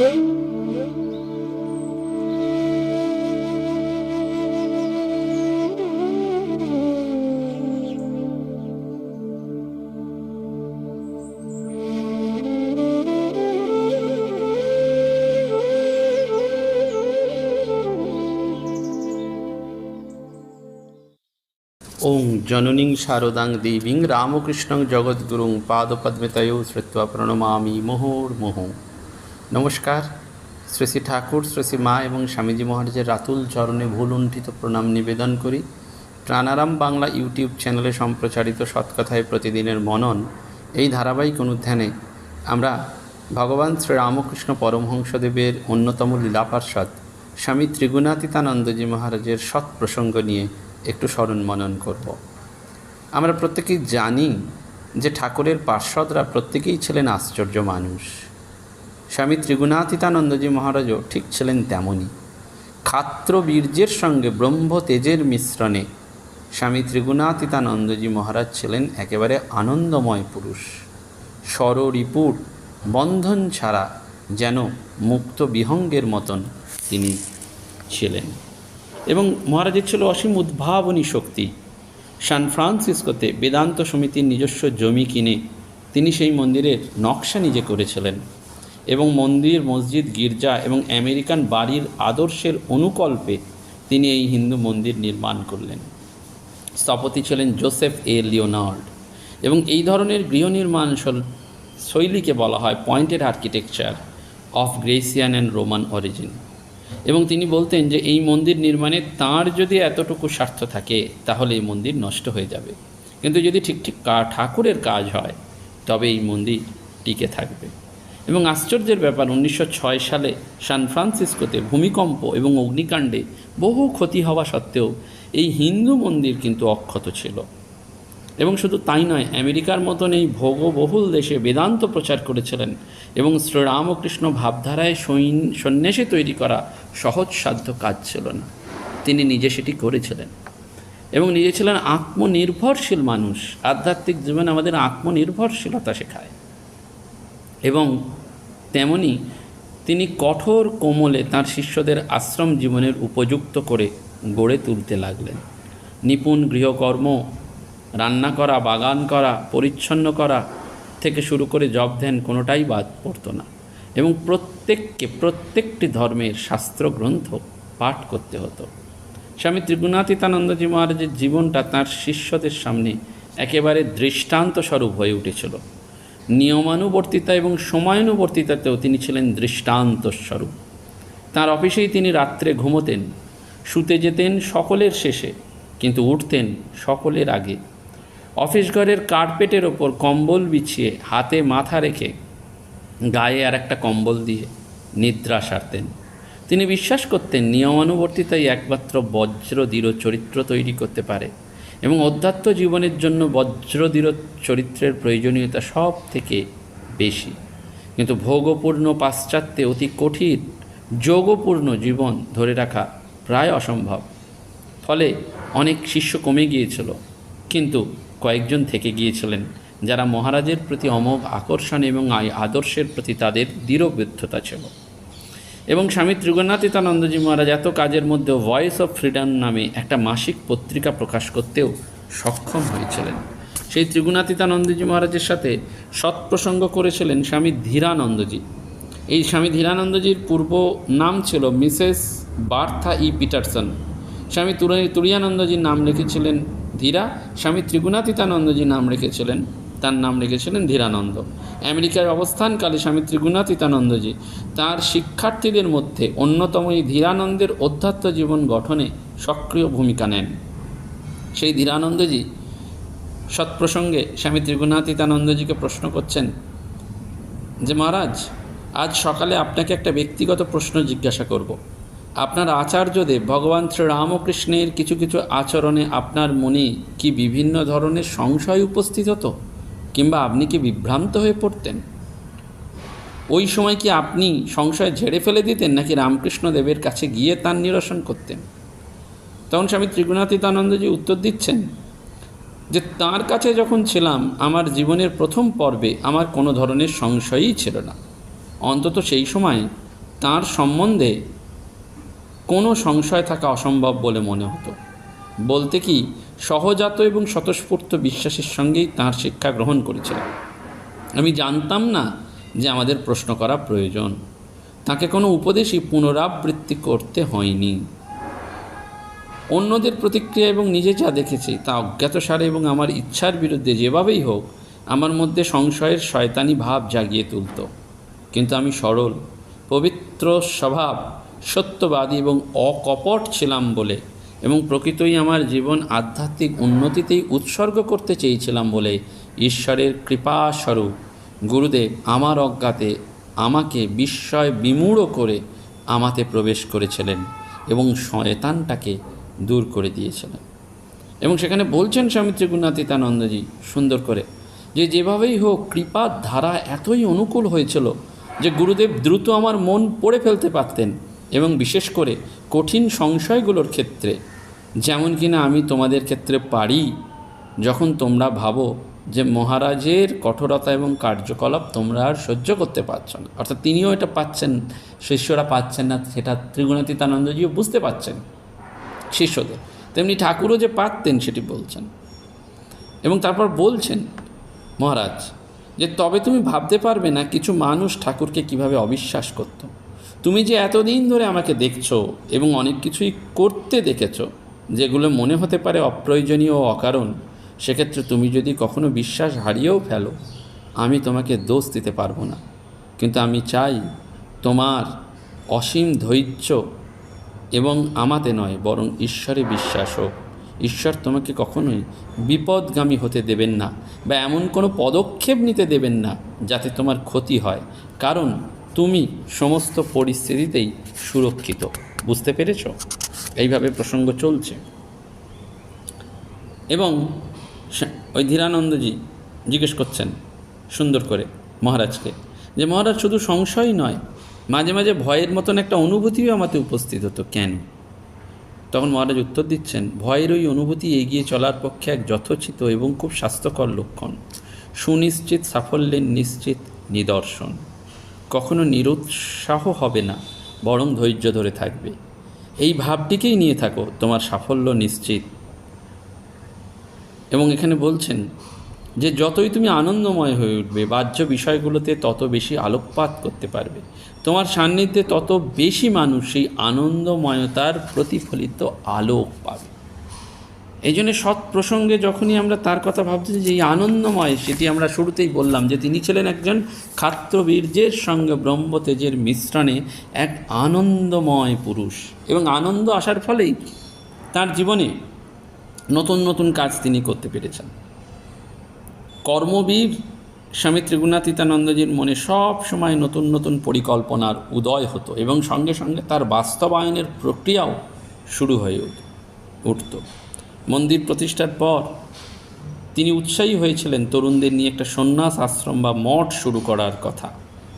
ওং জননীং শারদাং দেবীং রামকৃষ্ণং জগদ্গুরুং পাদপদ্মেতয় শ্রুত্বা প্রণমামি মুহুর্মুহ নমস্কার। শ্রী শ্রী ঠাকুর, শ্রী শ্রী মা এবং স্বামীজি মহারাজের রাতুল চরণে ভুলুণ্ঠিত প্রণাম নিবেদন করি। প্রাণারাম বাংলা ইউটিউব চ্যানেলে সম্প্রচারিত সৎকথায় প্রতিদিনের মনন এই ধারাবাহিক অনুধ্যানে আমরা ভগবান শ্রী রামকৃষ্ণ পরমহংসদেবের অন্যতম লীলা পার্ষদ স্বামী ত্রিগুণাতীতানন্দজি মহারাজের সৎ প্রসঙ্গ নিয়ে একটু স্মরণ মনন করব। আমরা প্রত্যেকেই জানি যে ঠাকুরের পার্ষদরা প্রত্যেকেই ছিলেন আশ্চর্য মানুষ। স্বামী ত্রিগুণাতীতানন্দজি মহারাজও ঠিক ছিলেন তেমনই। খাত্র বীর্যের সঙ্গে ব্রহ্ম তেজের মিশ্রণে স্বামী ত্রিগুণাতীতানন্দজি মহারাজ ছিলেন একেবারে আনন্দময় পুরুষ। স্বররিপুর বন্ধন ছাড়া যেন মুক্ত বিহঙ্গের মতন তিনি ছিলেন। এবং মহারাজের ছিল অসীম উদ্ভাবনী শক্তি। সান ফ্রান্সিসকোতে বেদান্ত সমিতির নিজস্ব জমি কিনে তিনি সেই মন্দিরের নকশা নিজে করেছিলেন। এবং মন্দির, মসজিদ, গির্জা এবং আমেরিকান বাড়ির আদর্শের অনুকল্পে তিনি এই হিন্দু মন্দির নির্মাণ করলেন। স্থপতি ছিলেন জোসেফ এ লিওনার্ড এবং এই ধরনের গৃহ নির্মাণ শৈলীকে বলা হয় pointed architecture of Grecian and Roman origin এবং তিনি বলতেন যে এই মন্দির নির্মাণে তার যদি এতটুকু স্বার্থ থাকে, তাহলে এই মন্দির নষ্ট হয়ে যাবে। কিন্তু যদি ঠিক ঠিক ঠাকুরের কাজ হয়, তবে এই মন্দির টিকে থাকবে। এবং আশ্চর্যের ব্যাপার, উনিশশো ছয় সালে সান ফ্রান্সিসকোতে ভূমিকম্প এবং অগ্নিকাণ্ডে বহু ক্ষতি হওয়া সত্ত্বেও এই হিন্দু মন্দির কিন্তু অক্ষত ছিল। এবং শুধু তাই নয়, আমেরিকার মতন এই ভোগবহুল দেশে বেদান্ত প্রচার করেছিলেন এবং শ্রীরামকৃষ্ণ ভাবধারায় সৈন- সন্ন্যাসী তৈরি করা সহজসাধ্য কাজ ছিল না। তিনি নিজে সেটি করেছিলেন এবং নিজে ছিলেন আত্মনির্ভরশীল মানুষ। আধ্যাত্মিক জীবন আমাদের আত্মনির্ভরশীলতা শেখায়। এবং তেমনি তিনি কঠোর কোমলে তার শিষ্যদের আশ্রম জীবনের উপযুক্ত করে গড়ে তুলতে লাগলেন। নিপুণ গৃহকর্ম, রান্না করা, বাগান করা, পরিচ্ছন্ন করা থেকে শুরু করে জব ধ্যান কোনোটাই বাদ পড়তো না এবং প্রত্যেককে প্রত্যেকটি ধর্মের শাস্ত্রগ্রন্থ পাঠ করতে হতো। স্বামী ত্রিগুণাতীতানন্দজি মহারাজের জীবনটা তার শিষ্যদের সামনে একেবারে দৃষ্টান্ত স্বরূপ হয়ে উঠেছিল। নিয়মানুবর্তিতা এবং সময়ানুবর্তিতাতেও তিনি ছিলেন দৃষ্টান্ত স্বরূপ। তার অফিসেই তিনি রাত্রে ঘুমোতেন, শুতে যেতেন সকলের শেষে, কিন্তু উঠতেন সকলের আগে। অফিস ঘরের কার্পেটের ওপর কম্বল বিছিয়ে হাতে মাথা রেখে গায়ে আর একটা কম্বল দিয়ে নিদ্রা সারতেন। তিনি বিশ্বাস করতেন নিয়মানুবর্তিতাই একমাত্র বজ্র দৃঢ় চরিত্র তৈরি করতে পারে। এবং অধ্যাত্ম জীবনের জন্য বজ্রদৃঢ় চরিত্রের প্রয়োজনীয়তা সব থেকে বেশি। কিন্তু ভোগপূর্ণ পাশ্চাত্যে অতি কঠিন যোগপূর্ণ জীবন ধরে রাখা প্রায় অসম্ভব। ফলে অনেক শিষ্য কমে গিয়েছিল, কিন্তু কয়েকজন থেকে গিয়েছিলেন যারা মহারাজের প্রতি অমোঘ আকর্ষণ এবং আদর্শের প্রতি তাদের দৃঢ়বদ্ধতা ছিল। এবং স্বামী ত্রিগুণাতীতানন্দজি মহারাজ এত কাজের মধ্যে ভয়েস অফ ফ্রিডম নামে একটা মাসিক পত্রিকা প্রকাশ করতেও সক্ষম হয়েছিলেন। সেই ত্রিগুণাতীতানন্দজি মহারাজের সাথে সৎপ্রসঙ্গ করেছিলেন স্বামী ধীরানন্দজি। এই স্বামী ধীরানন্দজির পূর্ব নাম ছিল মিসেস বার্থা ই পিটারসন। স্বামী তুরিয়ানন্দজির নাম লিখেছিলেন ধীরা। স্বামী ত্রিগুণাতীতানন্দজি নাম রেখেছিলেন তার নাম রেখেছিলেন ধীরানন্দ। আমেরিকার অবস্থানকালে স্বামী ত্রিগুণাতীতানন্দজি তার শিক্ষার্থীদের মধ্যে অন্যতম এই ধীরানন্দের অধ্যাত্ম জীবন গঠনে সক্রিয় ভূমিকা নেন। সেই ধীরানন্দজি সৎপ্রসঙ্গে স্বামী ত্রিগুণাতীতানন্দজিকে প্রশ্ন করছেন যে, মহারাজ, আজ সকালে আপনাকে একটা ব্যক্তিগত প্রশ্ন জিজ্ঞাসা করব। আপনার আচার্যদেব ভগবান শ্রীরামকৃষ্ণের কিছু কিছু আচরণে আপনার মনে কি বিভিন্ন ধরনের সংশয় উপস্থিত হতো? কিংবা আপনি কি বিভ্রান্ত হয়ে পড়তেন? ওই সময় কি আপনি সংশয় ঝেড়ে ফেলে দিতেন নাকি রামকৃষ্ণ দেবের কাছে গিয়ে তার নিরসন করতেন? তখন স্বামী ত্রিগুণাতীতানন্দজি উত্তর দিচ্ছেন যে, তার কাছে যখন ছিলাম, আমার জীবনের প্রথম পর্বে আমার কোনো ধরনের সংশয়ই ছিল না। অন্তত সেই সময় তার সম্বন্ধে কোনো সংশয় থাকা অসম্ভব বলে মনে হতো। বলতে কি সহজাত এবং স্বতঃস্ফূর্ত বিশ্বাসের সঙ্গেই তার শিক্ষা গ্রহণ করেছিলাম আমি জানতাম না যে আমাদের প্রশ্ন করা প্রয়োজন। তাকে কোনো উপদেশই পুনরাবৃত্তি করতে হয়নি। অন্যদের প্রতিক্রিয়া এবং নিজে যা দেখেছি তা অজ্ঞাতসারে এবং আমার ইচ্ছার বিরুদ্ধে যেভাবেই হোক আমার মধ্যে সংশয়ের শয়তানি ভাব জাগিয়ে তুলত। কিন্তু আমি সরল, পবিত্র স্বভাব, সত্যবাদী এবং অকপট ছিলাম বলে এবং প্রকৃতই আমার জীবন আধ্যাত্মিক উন্নতিতেই উৎসর্গ করতে চেয়েছিলাম বলে ঈশ্বরের কৃপাস্বরূপ গুরুদেব আমার অজ্ঞাতে আমাকে বিস্ময় বিমূঢ় করে আমাতে প্রবেশ করেছিলেন এবং শয়তানটাকে দূর করে দিয়েছিলেন। এবং সেখানে বলছেন স্বামী ত্রিগুণাতীতানন্দজি, সুন্দর করে, যে যেভাবেই হোক কৃপার ধারা এতই অনুকূল হয়েছিল যে গুরুদেব দ্রুত আমার মন পড়ে ফেলতে পারতেন। এবং বিশেষ করে কঠিন সংশয়গুলোর ক্ষেত্রে, যেমন কিনা আমি তোমাদের ক্ষেত্রে পারি, যখন তোমরা ভাবো যে মহারাজের কঠোরতা এবং কার্যকলাপ তোমরা আর সহ্য করতে পারছ না। অর্থাৎ তিনিও এটা পাচ্ছেন, শিষ্যরা পাচ্ছেন না, সেটা ত্রিগুণাতীতানন্দজিও বুঝতে পারছেন শিষ্যদের। তেমনি ঠাকুরও যে পারতেন সেটি বলছেন। এবং তারপর বলছেন, মহারাজ, যে তবে তুমি ভাবতে পারবে না কিছু মানুষ ঠাকুরকে কীভাবে অবিশ্বাস করত। তুমি যে এতদিন ধরে আমাকে দেখছ এবং অনেক কিছুই করতে দেখেছ, যেগুলো মনে হতে পারে অপ্রয়োজনীয় ও অকারণ, সেক্ষেত্রে তুমি যদি কখনো বিশ্বাস হারিয়েও ফেলো, আমি তোমাকে দোষ দিতে পারব না। কিন্তু আমি চাই তোমার অসীম ধৈর্য এবং আমাতে নয়, বরং ঈশ্বরে বিশ্বাস হোক। ঈশ্বর তোমাকে কখনোই বিপদগামী হতে দেবেন না বা এমন কোনো পদক্ষেপ নিতে দেবেন না যাতে তোমার ক্ষতি হয়। কারণ তুমি সমস্ত পরিস্থিতিতেই সুরক্ষিত। বুঝতে পেরেছ? এইভাবে প্রসঙ্গ চলছে। এবং ওই ধীরানন্দজি জিজ্ঞেস করছেন সুন্দর করে মহারাজকে যে, মহারাজ, শুধু সংশয় নয়, মাঝে মাঝে ভয়ের মতন একটা অনুভূতিও আমাতে উপস্থিত হতো, কেন? তখন মহারাজ উত্তর দিচ্ছেন, ভয়ের ওই অনুভূতি এগিয়ে চলার পক্ষে এক যথোচিত এবং খুব স্বাস্থ্যকর লক্ষণ, সুনিশ্চিত সাফল্যের নিশ্চিত নিদর্শন। কখনো নিরুৎসাহ হবে না, বরং ধৈর্য ধরে থাকবে। এই ভাবটিকেই নিয়ে থাকো, তোমার সাফল্য নিশ্চিত। এবং এখানে বলছেন যে, যতই তুমি আনন্দময় হয়ে উঠবে, বাহ্য বিষয়গুলোতে তত বেশি আলোকপাত করতে পারবে। তোমার সান্নিধ্যে তত বেশি মানুষ সেই আনন্দময়তার প্রতিফলিত আলোক পাবে। এই জন্য সৎ প্রসঙ্গে যখনই আমরা তার কথা ভাবছি যে এই আনন্দময় সেটি আমরা শুরুতেই বললাম যে তিনি ছিলেন একজন খাত্রবীর্যের সঙ্গে ব্রহ্মতেজের মিশ্রণে এক আনন্দময় পুরুষ। এবং আনন্দ আসার ফলেই তার জীবনে নতুন নতুন কাজ তিনি করতে পেরেছেন। কর্মবীর স্বামী ত্রিগুণাতীতানন্দজির মনে সব সময় নতুন নতুন পরিকল্পনার উদয় হতো এবং সঙ্গে সঙ্গে তার বাস্তবায়নের প্রক্রিয়াও শুরু হয়ে উঠ- উঠত। মন্দির প্রতিষ্ঠার পর তিনি উৎসাহী হয়েছিলেন তরুণদের নিয়ে একটা সন্ন্যাস আশ্রম বা মঠ শুরু করার কথা।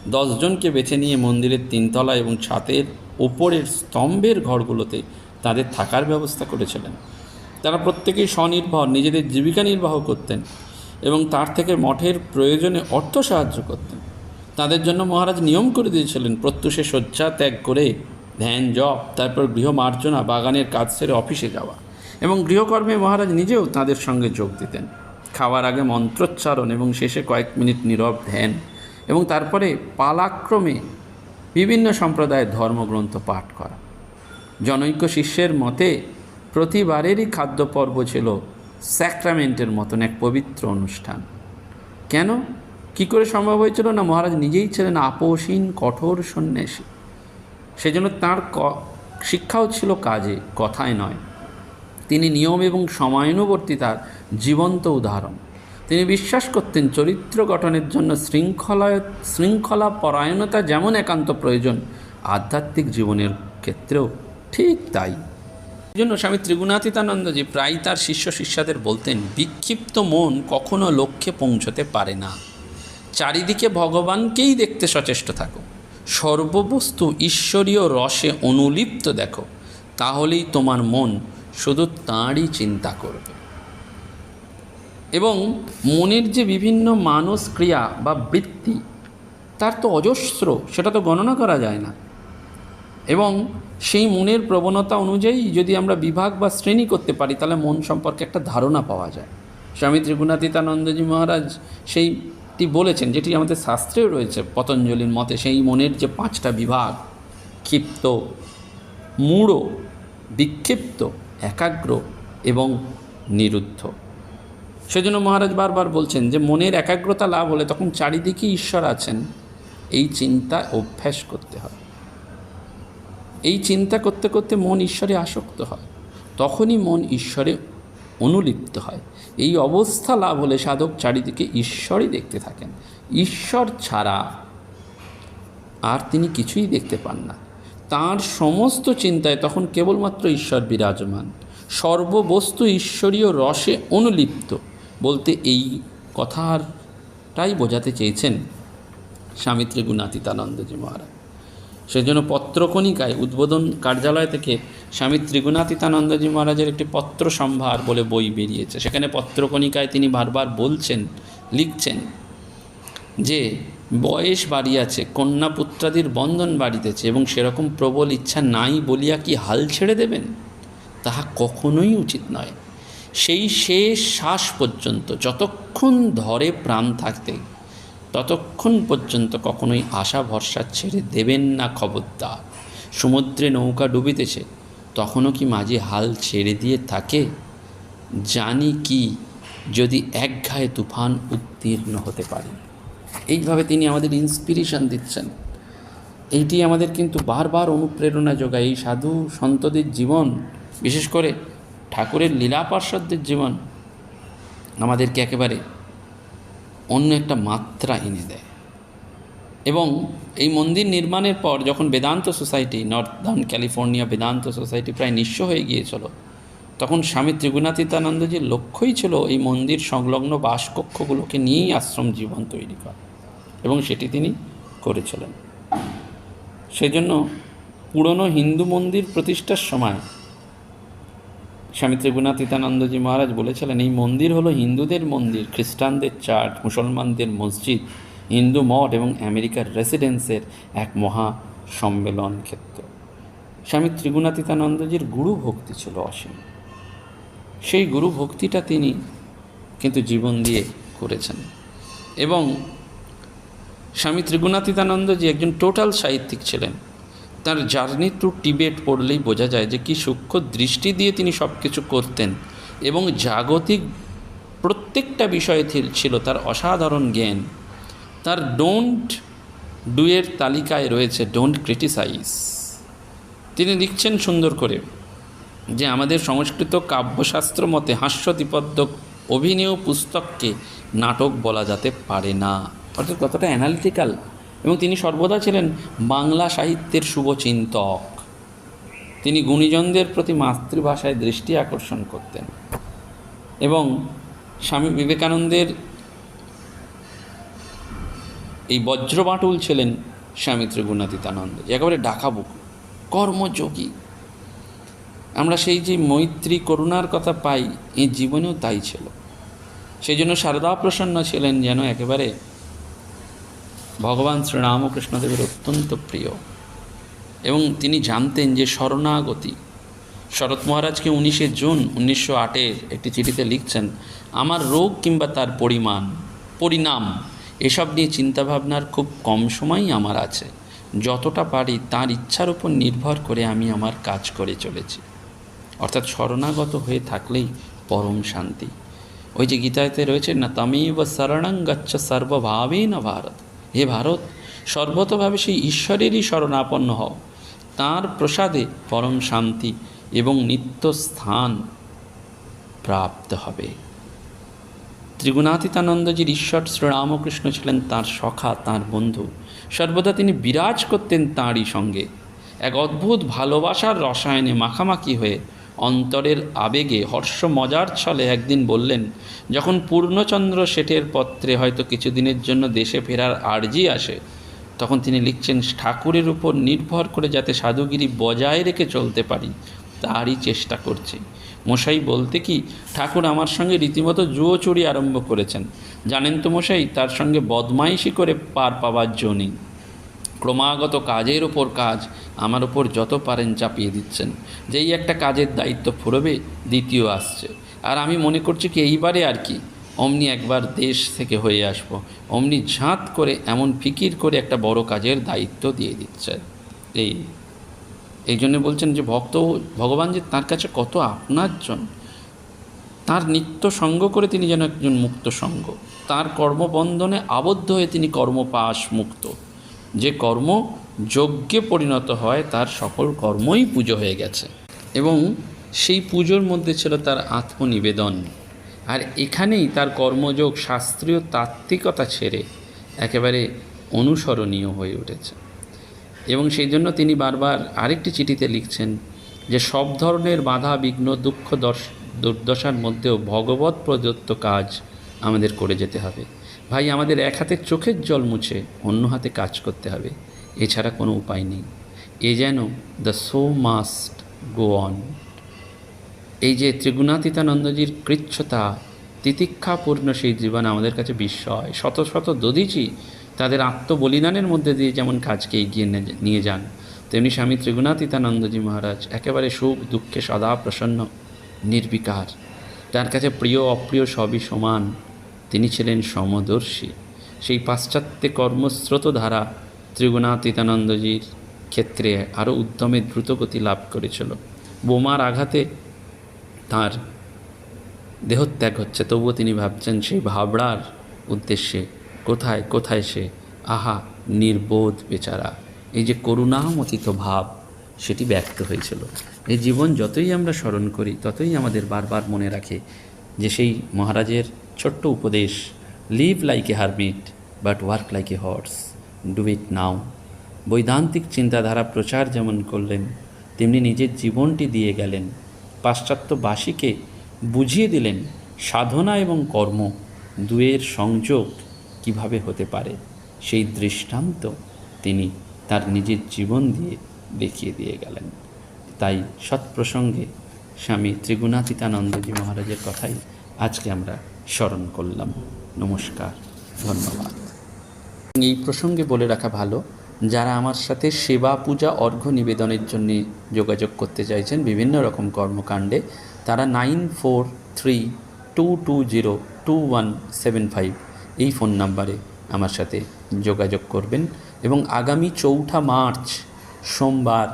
দশজনকে বেছে নিয়ে মন্দিরের তিনতলা এবং ছাদের ওপরের স্তম্ভের ঘরগুলোতে তাদের থাকার ব্যবস্থা করেছিলেন। তারা প্রত্যেকেই স্বনির্ভর, নিজেদের জীবিকা নির্বাহ করতেন এবং তার থেকে মঠের প্রয়োজনে অর্থ সাহায্য করতেন। তাদের জন্য মহারাজ নিয়ম করে দিয়েছিলেন, প্রত্যুষে শয্যা ত্যাগ করে ধ্যান, জপ, তারপর গৃহ মার্জনা বাগানের কাজ সেরে অফিসে যাওয়া। এবং গৃহকর্মে মহারাজ নিজেও তাদের সঙ্গে যোগ দিতেন। খাওয়ার আগে মন্ত্রোচ্চারণ এবং শেষে কয়েক মিনিট নীরব ধ্যান এবং তারপরে পালাক্রমে বিভিন্ন সম্প্রদায়ের ধর্মগ্রন্থ পাঠ করা। জনৈক শিষ্যের মতে, প্রতিবারেরই খাদ্য পর্ব ছিল স্যাক্রামেন্টের মতন এক পবিত্র অনুষ্ঠান। কেন? কি করে সম্ভব হয়েছিল না মহারাজ নিজেই ছিলেন আপোষহীন, কঠোর সন্ন্যাসী? সেজন্য তাঁর ক- শিক্ষাও ছিল কাজে, কথায় নয়। তিনি নিয়ম এবং সময়ানুবর্তিতার জীবন্ত উদাহরণ। তিনি বিশ্বাস করতেন চরিত্র গঠনের জন্য শৃঙ্খলা শৃঙ্খলা পরায়ণতা যেমন একান্ত প্রয়োজন, আধ্যাত্মিক জীবনের ক্ষেত্রেও ঠিক তাই। এই জন্য স্বামী ত্রিগুণাতীতানন্দজি প্রায় তার শিষ্য শিষ্যাদের বলতেন, বিক্ষিপ্ত মন কখনো লক্ষ্যে পৌঁছতে পারে না। চারিদিকে ভগবানকেই দেখতে সচেষ্ট থাকো। সর্ববস্তু ঈশ্বরীয় রসে অনুলিপ্ত দেখো। তাহলেই তোমার মন শুধু তাঁরই চিন্তা করবে। এবং মনের যে বিভিন্ন মানস ক্রিয়া বা বৃত্তি, তার তো অজস্র, সেটা তো গণনা করা যায় না। এবং সেই মনের প্রবণতা অনুযায়ী যদি আমরা বিভাগ বা শ্রেণি করতে পারি, তাহলে মন সম্পর্কে একটা ধারণা পাওয়া যায়। স্বামী ত্রিগুণাতীতানন্দজি মহারাজ সেইটি বলেছেন, যেটি আমাদের শাস্ত্রেও রয়েছে পতঞ্জলির মতে, সেই মনের যে পাঁচটা বিভাগ, ক্ষিপ্ত, মূঢ়, বিক্ষিপ্ত একাগ্র এবং নিরুদ্ধ। সেজন্য মহারাজ বারবার বলছেন যে, মনের একাগ্রতা লাভ হলে তখন চারিদিকে ঈশ্বর আছেন। এই চিন্তা অভ্যাস করতে হয়। এই চিন্তা করতে করতে মন ঈশ্বরে আসক্ত হয়। তখনই মন ঈশ্বরে অনুলিপ্ত হয়। এই অবস্থা লাভ হলে সাধক চারিদিকে ঈশ্বরই দেখতে থাকেন। ঈশ্বর ছাড়া আর তিনি কিছুই দেখতে পান না। তার সমস্ত চিন্তায় তখন কেবলমাত্র ঈশ্বর বিরাজমান। সর্ববস্তু ঈশ্বরীয় রসে অনুলিপ্ত। বলতে এই কথাটাই বোঝাতে চেয়েছেন স্বামী ত্রিগুণাতীতানন্দজি মহারাজ। সেজন্য পত্রকণিকায় উদ্বোধন কার্যালয় থেকে স্বামী ত্রিগুণাতীতানন্দজি মহারাজের একটি পত্র সম্ভার বলে বই বেরিয়েছে। সেখানে পত্রকণিকায় তিনি বারবার বলছেন, লিখছেন যে বয়স বাড়িয়াছে কন্যা পুত্রাদির বন্ধন বাড়িতেছে এবং সেরকম প্রবল ইচ্ছা নাই বলিয়া কি হাল ছেড়ে দেবেন? তাহা কখনোই উচিত নয়। সেই শেষ শ্বাস পর্যন্ত, যতক্ষণ ধরে প্রাণ থাকতে, ততক্ষণ পর্যন্ত কখনোই আশা ভরসা ছেড়ে দেবেন না খবরদার। সমুদ্রে নৌকা ডুবিতেছে, তখনও কি মাঝে হাল ছেড়ে দিয়ে থাকে? জানি কি, যদি একঘায়ে তুফান উত্তীর্ণ হতে পারে। এইভাবে তিনি আমাদের ইন্সপিরেশন দিচ্ছেন। এইটি আমাদের কিন্তু বারবার অনুপ্রেরণা যোগায়। এই সাধু সন্তদের জীবন, বিশেষ করে ঠাকুরের লীলা পার্শ্বদের জীবন, আমাদেরকে একেবারে অন্য একটা মাত্রা এনে দেয়। এবং এই মন্দির নির্মাণের পর যখন Vedanta society northern California Vedanta society প্রায় নিঃস্ব হয়ে গিয়েছিল, তখন স্বামী ত্রিগুণাতীতানন্দজির লক্ষ্যই ছিল এই মন্দির সংলগ্ন বাসকক্ষগুলোকে নিয়েই আশ্রম জীবন তৈরি করা। এবং সেটি তিনি করেছিলেন। সেজন্য পুরনো হিন্দু মন্দির প্রতিষ্ঠার সময় স্বামী ত্রিগুণাতীতানন্দজি মহারাজ বলেছিলেন, এই মন্দির হলো হিন্দুদের মন্দির, খ্রিস্টানদের চার্চ, মুসলমানদের মসজিদ, হিন্দু মঠ এবং আমেরিকার রেসিডেন্সের এক মহা সম্মেলন ক্ষেত্র। স্বামী ত্রিগুণাতীতানন্দজির গুরু ভক্তি ছিল অসীম। সেই গুরু ভক্তিটা তিনি কিন্তু জীবন দিয়ে করেছেন। এবং স্বামী ত্রিগুণাতীতানন্দজি একজন টোটাল সাহিত্যিক ছিলেন। তার জার্নি টু টিবেট পড়লেই বোঝা যায় যে কি সূক্ষ্ম দৃষ্টি দিয়ে তিনি সব কিছু করতেন এবং জাগতিক প্রত্যেকটা বিষয়ে ছিল তার অসাধারণ জ্ঞান। তার ডোন্ট ডুয়ের তালিকায় রয়েছে ডোন্ট ক্রিটিসাইজ তিনি লিখছেন সুন্দর করে যে আমাদের সংস্কৃত কাব্যশাস্ত্র মতে হাস্যতিপদ্যক অভিনয় পুস্তককে নাটক বলা যেতে পারে না। অর্থাৎ কতটা অ্যানালিটিক্যাল এবং তিনি সর্বদা ছিলেন বাংলা সাহিত্যের শুভচিন্তক। তিনি গুণীজনদের প্রতি মাতৃভাষায় দৃষ্টি আকর্ষণ করতেন। এবং স্বামী বিবেকানন্দের এই বজ্রবাটুল ছিলেন স্বামী ত্রিগুণাতীতানন্দ। একেবারে ডাকাবুক, কর্মযোগী। আমরা সেই যে মৈত্রী করুণার কথা পাই এই জীবনেও তাই ছিল। সেই জন্য শারদা প্রসন্ন ছিলেন যেন একেবারে ভগবান শ্রীরামকৃষ্ণদেবের অত্যন্ত প্রিয়। এবং তিনি জানতেন যে শরণাগতি। শরৎ মহারাজকে উনিশে জুন উনিশশো আটের একটি চিঠিতে লিখছেন, আমার রোগ কিংবা তার পরিমাণ, পরিণাম, এসব নিয়ে চিন্তাভাবনার খুব কম সময়ই আমার আছে। যতটা পারি তার ইচ্ছার উপর নির্ভর করে আমি আমার কাজ করে চলেছি। অর্থাৎ শরণাগত হয়ে থাকলেই পরম শান্তি। ওই যে গীতাতে রয়েছে, না তামেব শরণং গচ্ছ সর্বভাবে না ভারত। হে ভারত, সর্বতভাবে সেই ঈশ্বরেরই শরণাপন্ন হও। তাঁর প্রসাদে পরম শান্তি এবং নিত্য স্থান প্রাপ্ত হবে। ত্রিগুণাতীতানন্দজির ঈশ্বর শ্রীরামকৃষ্ণ ছিলেন তার সখা, তার বন্ধু। সর্বদা তিনি বিরাজ করতেন তাঁরই সঙ্গে। এক অদ্ভুত ভালোবাসার রসায়নে মাখামাখি হয়ে অন্তরের আবেগে হর্ষ মজার ছলে একদিন বললেন, যখন পূর্ণচন্দ্র শেঠের পত্রে হয়তো কিছুদিনের জন্য দেশে ফেরার আর্জি আসে, তখন তিনি লিখছেন, ঠাকুরের উপর নির্ভর করে যাতে সাধুগিরি বজায় রেখে চলতে পারি, তারই চেষ্টা করছি। মশাই বলতে কি, ঠাকুর আমার সঙ্গে রীতিমতো জুয়ো চুরি আরম্ভ করেছেন। জানেন তো মশাই, তার সঙ্গে বদমাইশি করে পার পাওয়ার জো নেই। ক্রমাগত কাজের ওপর কাজ আমার ওপর যত পারেন চাপিয়ে দিচ্ছেন। যেই একটা কাজের দায়িত্ব ফুরবে, দ্বিতীয় আসছে। আর আমি মনে করছি কি, এইবারে আর কি? অমনি একবার দেশ থেকে হয়ে আসব। অমনি ঝাঁত করে, এমন ফিকির করে একটা বড় কাজের দায়িত্ব দিয়ে দিচ্ছে। এই এই জন্য বলছেন যে, ভক্ত, ভগবান যে তার কাছে কত আপনার জন্য তার নিত্য সঙ্গ করে তিনি যেন একজন মুক্ত সঙ্গ। তার কর্মবন্ধনে আবদ্ধ হয়ে তিনি কর্মপাশ মুক্ত যে কর্ম যজ্ঞে পরিণত হয়, তার সকল কর্মই পুজো হয়ে গেছে। এবং সেই পুজোর মধ্যে ছিল তার আত্মনিবেদন। আর এখানেই তার কর্মযোগ, শাস্ত্রীয় তাত্ত্বিকতা ছেড়ে একেবারে অনুসরণীয় হয়ে উঠেছে। এবং সেই জন্য তিনি বারবার আরেকটি চিঠিতে লিখছেন যে, সব ধরনের বাধা, বিঘ্ন, দুঃখ, দর্শ, দুর্দশার মধ্যেও ভগবত প্রদত্ত কাজ আমাদের করে যেতে হবে। ভাই, আমাদের এক হাতে চোখের জল মুছে অন্য হাতে কাজ করতে হবে। এছাড়া কোনো উপায় নেই। এ যেন the show must go on এই যে ত্রিগুণাতীতানন্দজির কৃচ্ছতা, তিতিক্ষাপূর্ণ সেই জীবন আমাদের কাছে বিস্ময়। শত শত দধিচি তাদের আত্মবলিদানের মধ্যে দিয়ে যেমন কাজকে এগিয়ে নিয়ে যান, তেমনি স্বামী ত্রিগুণাতীতানন্দজি মহারাজ একেবারে সুখ দুঃখে সদা প্রসন্ন, নির্বিকার। তার কাছে প্রিয়, অপ্রিয় সবই সমান। তিনি ছিলেন সমদর্শী। সেই পাশ্চাত্যে কর্মস্রোত ধারা ত্রিগুণাতীতানন্দজির ক্ষেত্রে আরও উদ্যমে দ্রুতগতি লাভ করেছিল। বোমার আঘাতে তার দেহত্যাগ হচ্ছে, তবুও তিনি ভাবছেন সেই ভাবড়ার উদ্দেশ্যে কোথায় কোথায় সে? আহা, নির্বোধ বেচারা। এই যে করুণামতিত ভাব, সেটি ব্যক্ত হয়েছিল। এই জীবন যতই আমরা স্মরণ করি, ততই আমাদের বারবার মনে রাখে যে সেই মহারাজের ছোট্ট উপদেশ live like a hermit but work like a horse do it now বৈদান্তিক চিন্তাধারা প্রচার যেমন করলেন, তেমনি নিজের জীবনটি দিয়ে গেলেন। পাশ্চাত্যবাসীকে বুঝিয়ে দিলেন সাধনা এবং কর্ম, দুয়ের সংযোগ কীভাবে হতে পারে। সেই দৃষ্টান্ত তিনি তার নিজের জীবন দিয়ে দেখিয়ে দিয়ে গেলেন। তাই সৎপ্রসঙ্গে স্বামী ত্রিগুণাতীতানন্দজি মহারাজের কথাই আজকে আমরা স্মরণ করলাম। নমস্কার, ধন্যবাদ। এই প্রসঙ্গে বলে রাখা ভালো, যারা আমার সাথে সেবা, পূজা, অর্ঘ্য নিবেদনের জন্য যোগাযোগ করতে চাইছেন বিভিন্ন রকম কর্মকাণ্ডে, তারা nine four three two two zero two one seven five এই ফোন নাম্বারে আমার সাথে যোগাযোগ করবেন এবং আগামী চৌঠা মার্চ সোমবার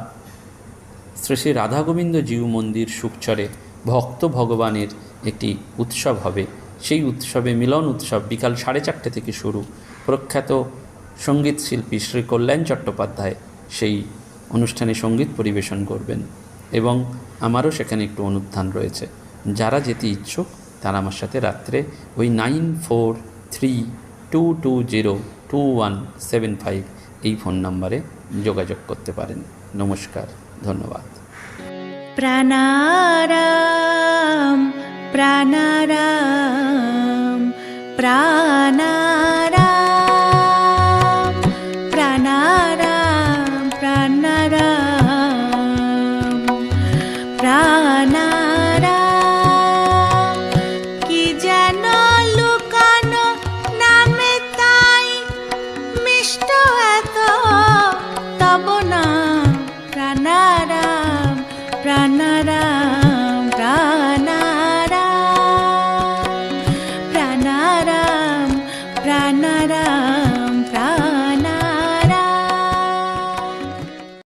শ্রী শ্রী রাধা গোবিন্দ জিউ মন্দির সুকচরে ভক্ত ভগবানের একটি উৎসব হবে। সেই উৎসবে মিলন উৎসব বিকাল সাড়ে চারটে থেকে শুরু। প্রখ্যাত সংগীত শিল্পী শ্রী কল্যাণ চট্টোপাধ্যায় সেই অনুষ্ঠানে সংগীত পরিবেশন করবেন এবং আমারও সেখানে একটু অনুধান রয়েছে। যারা যেতে ইচ্ছুক, তারা আমার সাথে রাত্রে ওই nine four three two two zero two one seven five এই ফোন নাম্বারে যোগাযোগ করতে পারেন। নমস্কার, ধন্যবাদ। প্রাণারাম প্রাণারাম প্রাণারাম।